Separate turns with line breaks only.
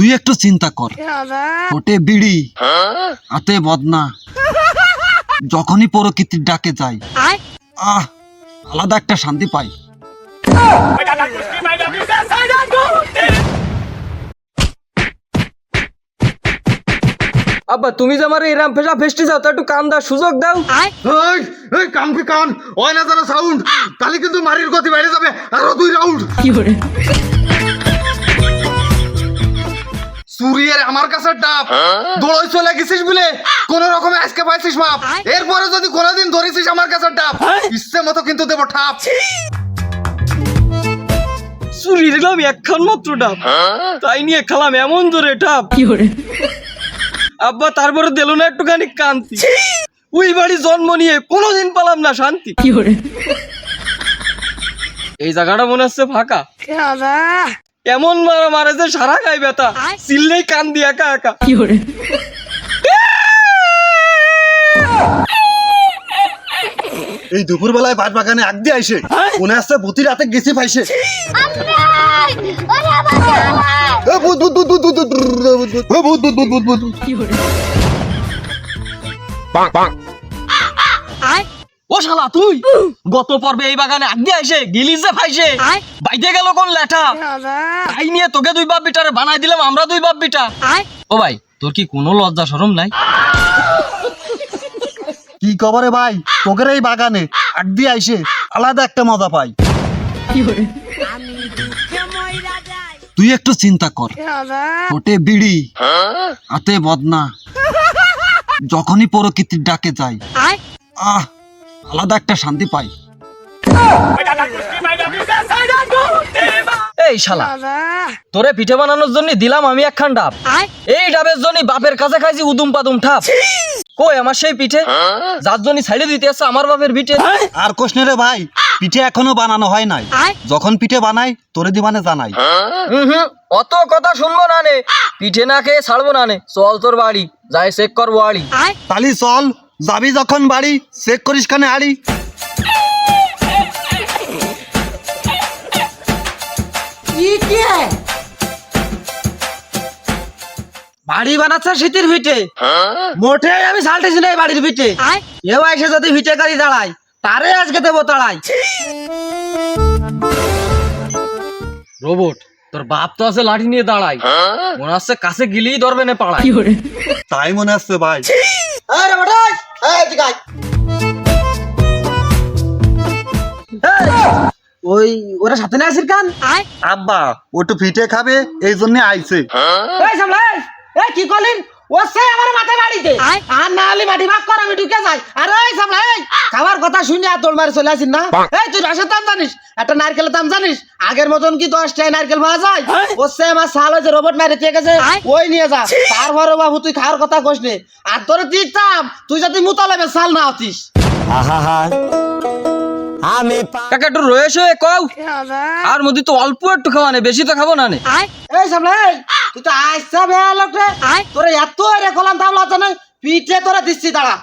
তুই একটু চিন্তা কর। ওটে বিড়ি। হাতে বদনা। যখনই প্রকৃতির ডাকে যাই আহ আলাদা একটা শান্তি পাই।
আব্বা তুমি যে আমার এরাম ফেসা ফেস্টি যাও তা একটু কান দাও সুযোগ দাও।
এই এই কান কি কান? ওই না জানা সাউন্ড তাহলে কিন্তু মারির গতি বাইরে যাবে আরও দুই রাউন্ড সুরিয়ার আমার কাছে ডাব। দৌড়ই চলে গেছিস বলে কোন রকমে আজকে পাইছিস মাপ। এরপরে যদি কোনোদিন ধরেছিস আমার কাছে ডাব ইচ্ছে মতো কিন্তু দেবো ঠাপ।
চুরি দিলাম একখান মাত্র ডাব। তাই নিয়ে খেলাম এমন জোরে ডাব আব্বা তারপরে দিল না একটুখানি কান্তি ওই বাড়ি জন্ম নিয়ে কোনোদিন পেলাম না শান্তি। এই জায়গাটা মনে হচ্ছে ফাঁকা। এমন মারা মারে যে সারা গায়ে ব্যথা চিল্লেই কান দিয়ে একা একা
এই দুপুর বেলায় বাট বাগানে আগ দিয়ে আইসে মনে আসছে ভূতি রাতে গেছি পাইছে এ ভূত ভূত ভূত ভূত ভূত ভূত ভূত ভূত ভূত ভূত ভূত ভূত ভূত
ও শালা তুই? গত পর্বে এই বাগানে আগে এসে গিলি যে ফাইছে বাইতে গেল কোন লেঠা? তাই নিয়ে তোকে দুই বাপ বিটারে বানাই দিলাম আমরা দুই বাপ বিটা। ও ভাই তোর কি কোনো লজ্জা শরম নাই?
কি খবরে ভাই? তোকের এই বাগানে আগ দিয়ে আইসে আলাদা একটা মজা পাই। তুই একটু চিন্তা কর। ওটে বিড়ি হাতে বদনা যখনই প্রকৃতির ডাকে যাই। আহ আলাদা একটা শান্তি পাই।
এই শালা তোরে পিঠে বানানোর জন্য দিলাম আমি একখান ডাব। এই ডাবের জন্য বাপের কাছে খাইছি উদুম পাদুম ঠাপ। কই আমার সেই পিঠে? যার জন্য ছাইড়ে দিতে আসছে আমার বাপের পিঠে।
আর কোশনে রে ভাই পিঠে এখনও বানানো হয় নাই। যখন পিঠে বানাই তোরে দিবানে জানাই।
হুম হুম অত কথা শুনব না নে। পিঠে না খেয়ে ছাড়বো না নে। চল তোর বাড়ি যাই চেক করব বাড়ি।
তালি চল। যাবি যখন বাড়ি চেক করিস কানে আড়ি।
বাড়ি বানাচ্ছে শীতের ভিটে। মোটে আমি সালটেছি না এই বাড়ির ভিটে। এও এসে যদি ভিটে কারি দাঁড়ায় তারে আজকে দেবো তাড়াই রোবট তোর বাপ তো আছে লাঠি নিয়ে দাঁড়াই মনে হচ্ছে কাছে গিলেই ধরবে না পাড়ায়।
তাই মনে আসছে ভাই।
ওই ওরা সাথে না আসির কান?
আব্বা ও তো ফিটে খাবে এই জন্য আইছে।
এই সামলাই এই কি করলেন আমার বাড়িতে। আর না হলে মাটি ভাগ কর আমি ঢুকে যাই। আরে এই সামলাই এই খাবার কথা শুনে আর তোর মারে চলে আসিস না। এই তুই রসের দাম জানিস? একটা নারকেলের দাম জানিস? আগের মতন কি দশটায় নারকেল পাওয়া যায়? ও আমার সাল হয়েছে রোবট মারে দিয়ে গেছে। ওই নিয়ে যা। তারপরে বাবু তুই খাওয়ার কথা কোস নে। আর তোর দিতাম তুই যদি মুতালেবে সাল না হতিস।
কাকা একটু রয়েছে কও। আর মধ্যে তো অল্প একটু খাওয়া নেই বেশি তো খাব না নে।
এই সামলাই তুই তো আইসা বেয়া লোক রে তোরে এত রে গোলাম দাম লাগছে না পিঠে তোরা দিচ্ছি দাঁড়া।